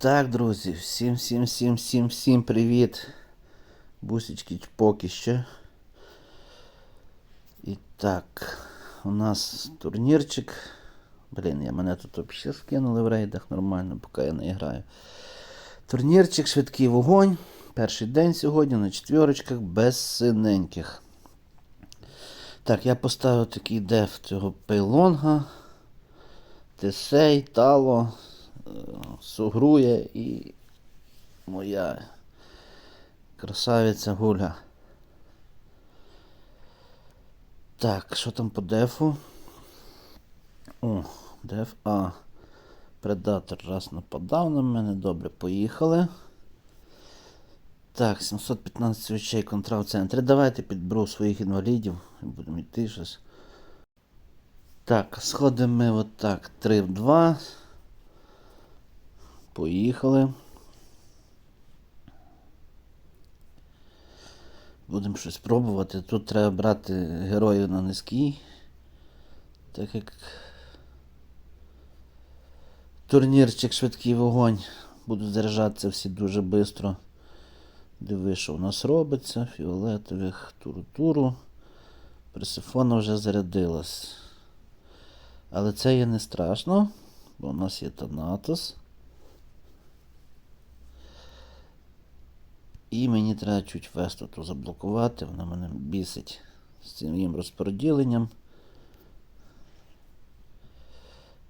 Так, друзі, всім, всім, всім, всім, всім привіт. Бусечки поки ще. І так, у нас турнірчик. Блін, я мене тут взагалі скинули в рейдах нормально, поки я не граю. Турнірчик, швидкий вогонь. Перший день сьогодні на четвірочках без синеньких. Так, я поставив такий деф цього пейлонга. Тесей, Тало, Сугрує і моя красавиця Гуля. Так, що там по дефу? О, деф А. Предатор раз нападав на мене. Добре, поїхали. Так, 715 очей контра в центрі. Давайте підберу своїх інвалідів і будемо йти щось. Так, сходимо ми отак. 3 в 2. Поїхали. Будемо щось пробувати. Тут треба брати героїв на низький. Так як турнірчик швидкий вогонь. Будуть заряджатися всі дуже швидко. Диви, що в нас робиться. Фіолетових туру-туру. Персифона вже зарядилась. Але це є не страшно, бо у нас є Танатос. І мені треба чуть весту ту заблокувати, вона мене бісить з цим їм розподіленням.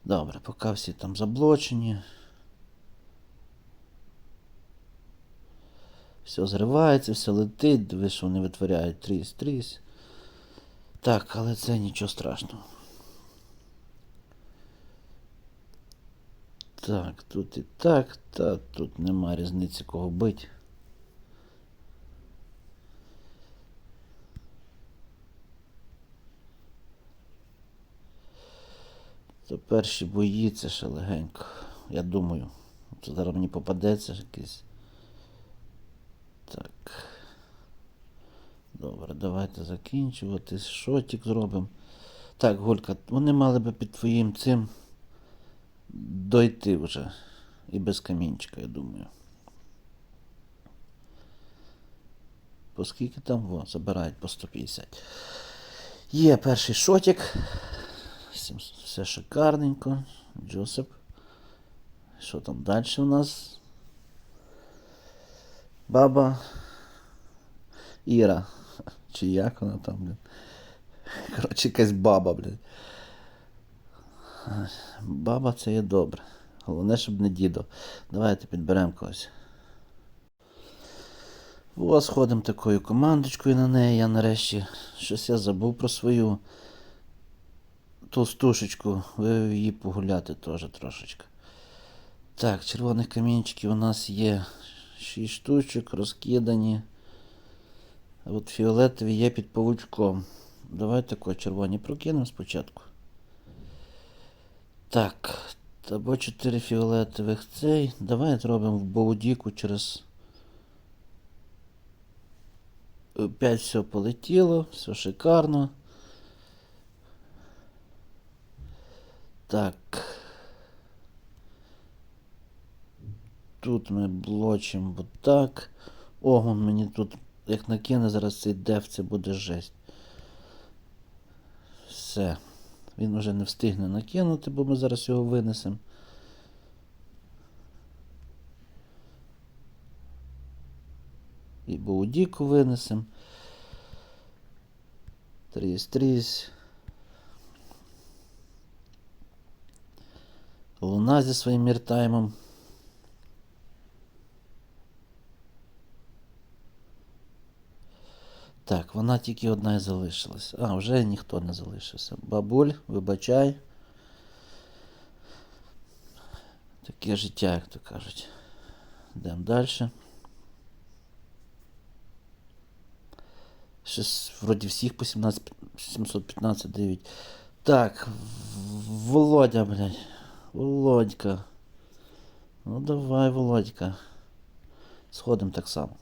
Добре, поки всі там заблочені. Все зривається, все летить, диви, що вони витворяють тріс, тріс. Так, але це нічого страшного. Так, тут і так, та тут нема різниці кого бить. То перші бої це ще легенько. Я думаю. Це зараз мені попадеться якийсь. Так. Добре, давайте закінчувати. Шотик зробимо. Так, Голька, вони мали би під твоїм цим дойти вже. І без камінчика, я думаю. По скільки там? Во, забирають по 150. Є перший шотик. Все шикарненько. Джосеп. Що там далі у нас? Баба. Іра. Чи як вона там, блін? Коротше, якась баба, блін. Баба це є добре. Головне, щоб не дідо. Давайте підберемо когось. Ось ходимо такою командочкою на неї. Я нарешті щось я забув про свою толстушечку. Вивів її погуляти теж трошечки. Так, червоних камінчиків у нас є 6 штучок, розкидані. А от фіолетові є під павучком. Давай тако червоні прокинемо спочатку. Так, або 4 фіолетових цей. Давай зробимо в Боудіку через 5 все полетіло, все шикарно. Так. Тут ми блочимо отак. Огон мені тут, як накине зараз цей деф, це буде жесть. Все. Він вже не встигне накинути, бо ми зараз його винесемо. І Боудіку винесемо. Тріс, тріс. Луна зі своїм міртаймом. Так, вона тільки одна і залишилась. А, вже ніхто не залишився. Бабуль, вибачай. Таке життя, як то кажуть. Йдемо далі. Щось вроді всіх по 17, 715 дають. Так, В- Володя, блядь. Володька. Ну давай, Володька. Сходимо так само.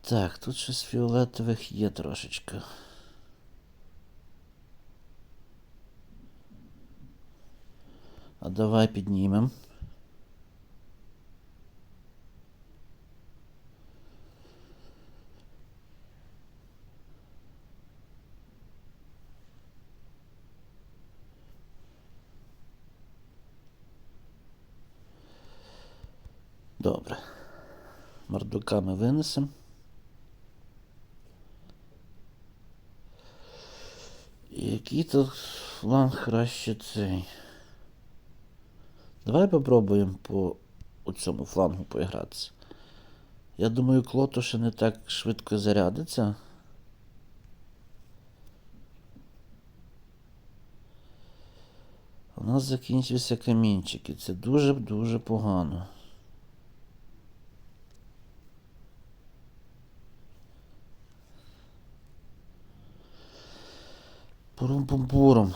Так, тут щось фіолетових є трошечки. А давай піднімемо. Добре. Мордука ми винесемо. Який тут фланг краще цей? Давай попробуємо по у цьому флангу поігратися. Я думаю, клото ще не так швидко зарядиться. У нас закінчився камінчик, і це дуже-дуже погано. Пурум-пум-пурум.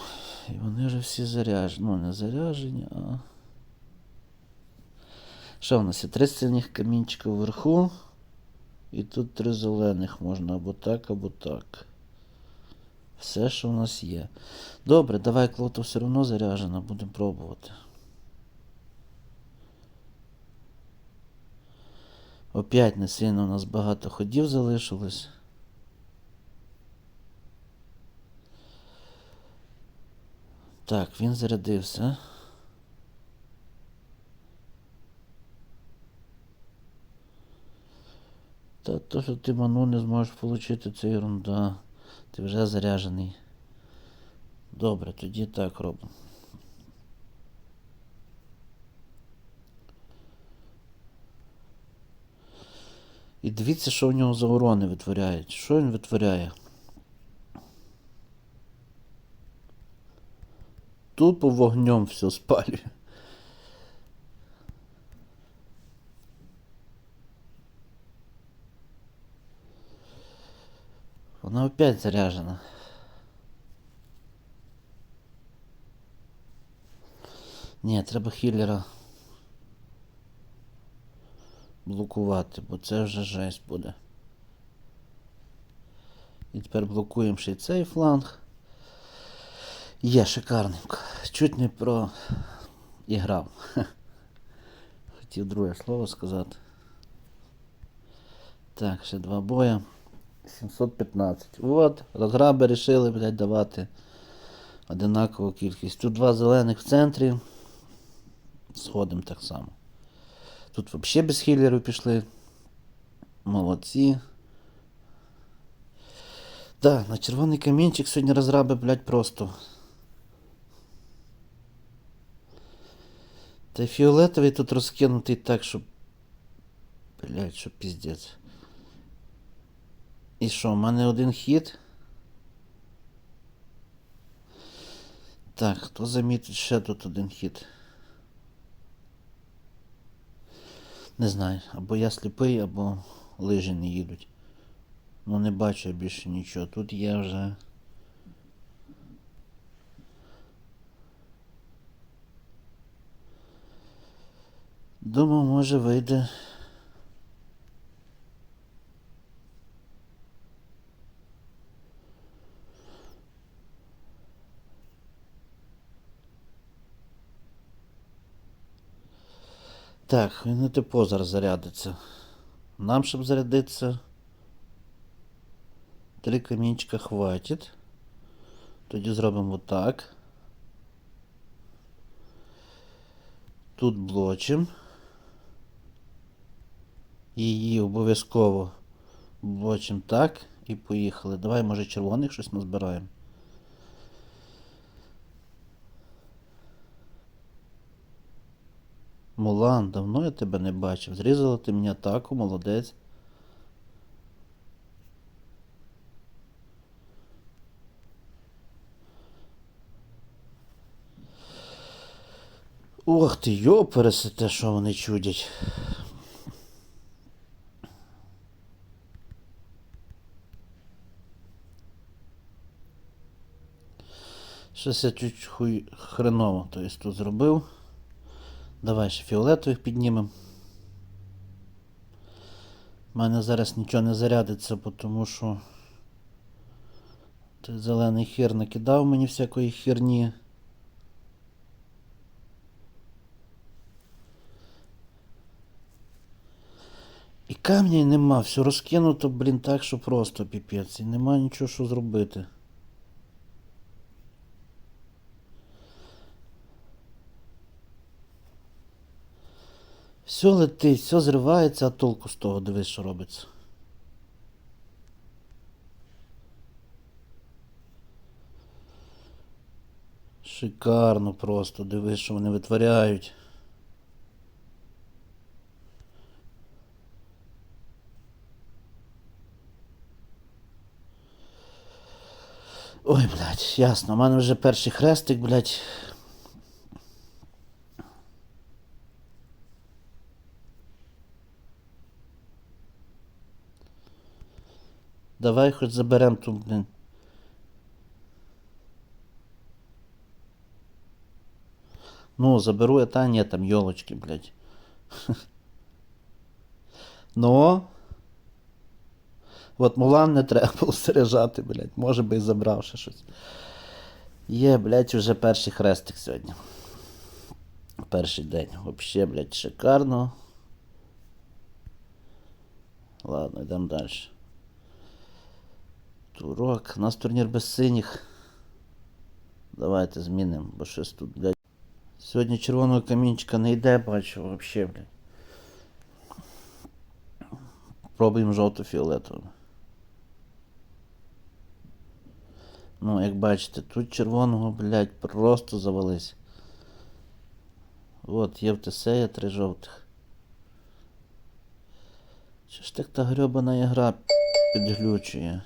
І вони вже всі заряжені. Ну, не заряжені, а. Що в нас є? Три синіх камінчика вверху. І тут три зелених можна або так, або так. Все, що в нас є. Добре, давай клото все одно заряжено, будемо пробувати. Опять не сильно у нас багато ходів залишилось. Так, він зарядився. Та то, що ти ману не зможеш отримати, це ерунда. Ти вже заряджений. Добре, тоді так робимо. І дивіться, що в нього за урони витворяють. Що він витворяє? Тупо вогнем все спалює. Вона опять заряжена. Ні, треба хіллера блокувати, бо це вже жесть буде. І тепер блокуємо ще й цей фланг. Є шикарненько. Чуть не про іграв. Хотів друге слово сказати. Так, ще два боя. 715. От, розграби рішили, блядь, давати одинакову кількість. Тут два зелених в центрі. Сходимо так само. Тут взагалі без хілерів пішли. Молодці. Так, на червоний камінчик сьогодні розраби, блядь, просто. Та фіолетовий тут розкинутий так, щоб. Блядь, що піздець. І що, в мене один хід? Так, хто замітить ще тут один хід? Не знаю, або я сліпий, або лижі не їдуть. Ну не бачу я більше нічого. Тут є вже. Думав, може вийде. Так, він не типо зараз зарядиться. Нам, щоб зарядитися, три камінчика хватить. Тоді зробимо так. Тут блочим. Її обов'язково блочим так і поїхали. Давай, може, червоних щось назбираємо. Мулан, давно я тебе не бачив. Зрізала ти мені атаку, молодець. Ох ти, йопересете, що вони чудять. Щось я чуть хуй хреново то есть, тут зробив. Давай ще фіолетових піднімемо. У мене зараз нічого не зарядиться, тому що той зелений хір накидав мені всякої херні. І камня нема, все розкинуто, блін, так, що просто піпець. І нема нічого що зробити. Все летить, все зривається, а толку з того, дивись, що робиться. Шикарно просто, дивись, що вони витворяють. Ой, блядь, ясно. У мене вже перший хрестик, блядь. Давай хоч заберем ту, блін. Ну, заберу я та ні, там йолочки, блядь. Ну. От Мулан не треба було заряджати, блядь. Може би і забрав ще щось. Є, блядь, уже перший хрестик сьогодні. Перший день. Вообще, блядь, шикарно. Ладно, йдемо далі. Турок. У нас турнір без синіх. Давайте змінимо, бо щось тут, блядь. Сьогодні червоного камінчика не йде, бачу, вообще, блядь. Пробуємо жовто-фіолетовим. Ну, як бачите, тут червоного, блядь, просто завались. От, є в Тесея три жовтих. Чи ж так та грьобана ігра підглючує?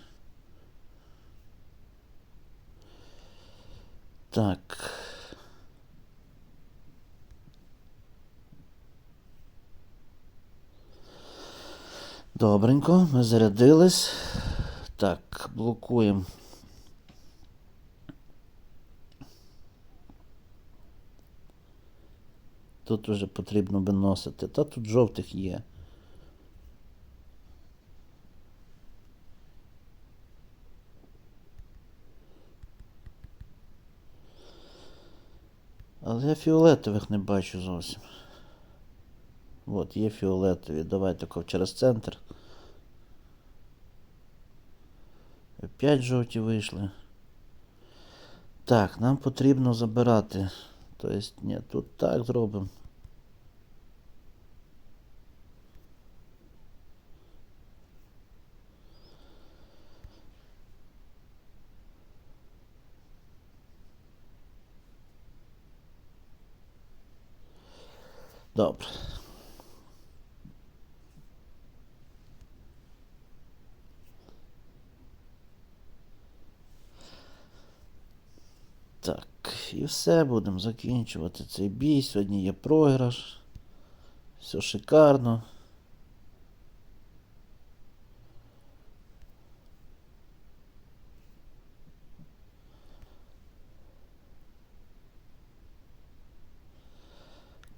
Так. Добренько, ми зарядились. Так, блокуємо. Тут вже потрібно виносити. Та тут жовтих є. Але я фіолетових не бачу зовсім. От, є фіолетові. Давай тако через центр. Опять жовті вийшли. Так, нам потрібно забирати. Тобто, ні, тут так зробимо. Добре. Так, і все, будемо закінчувати цей бій. Сьогодні є програш. Все шикарно.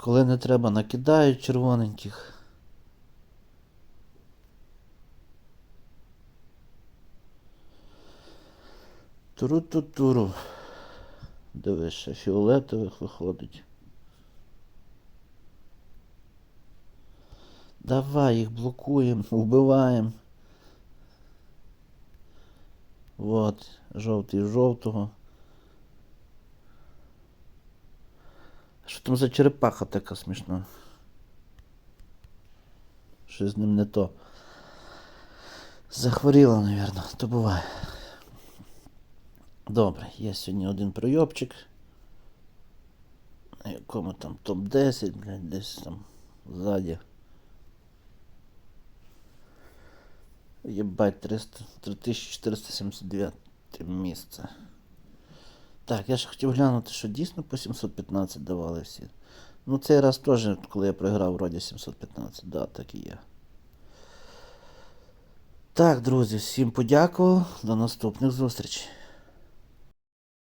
Коли не треба, накидають червоненьких. Туру-ту-туру. Дивись, фіолетових виходить. Давай їх блокуємо, вбиваємо. Вот, жовтий жовтого. Що там за черепаха така смішна? Щось з ним не то. Захворіла, напевно, то буває. Добре, є сьогодні один пройобчик. На якому там топ-10, блядь, десь там ззаді. Єбать, 3479 місце. Так, я ще хотів глянути, що дійсно по 715 давали всі. Ну, цей раз теж, коли я програв, вроді 715, да, так і є. Так, друзі, всім подякував. До наступних зустрічей.